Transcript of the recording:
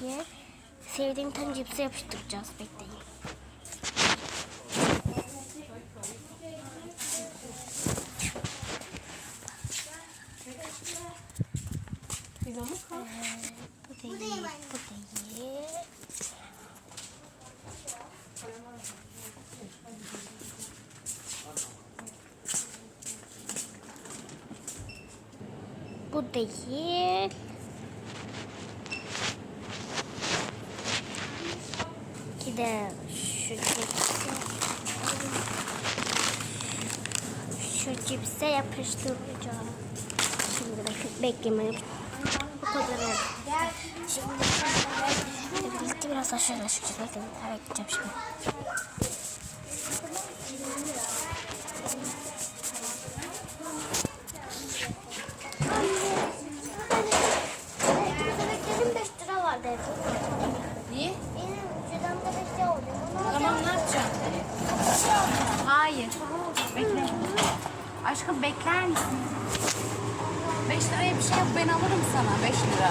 diye sevdiğim tane cipsi yapıştıracağız. Bekleyin. Kal? Bu değil, bu değil. Bu değil. Bir de şu cipse. Şu cipse yapıştıracağım. Şimdi bakın beklemeyin. Bu kadar. Şimdi biraz aşağı aşacağız. Bekleyin. Evet gideceğim şimdi. Hayır. Bekle. Aşkım bekler misin? 5 liraya bir şey yap ben alırım sana 5 lira.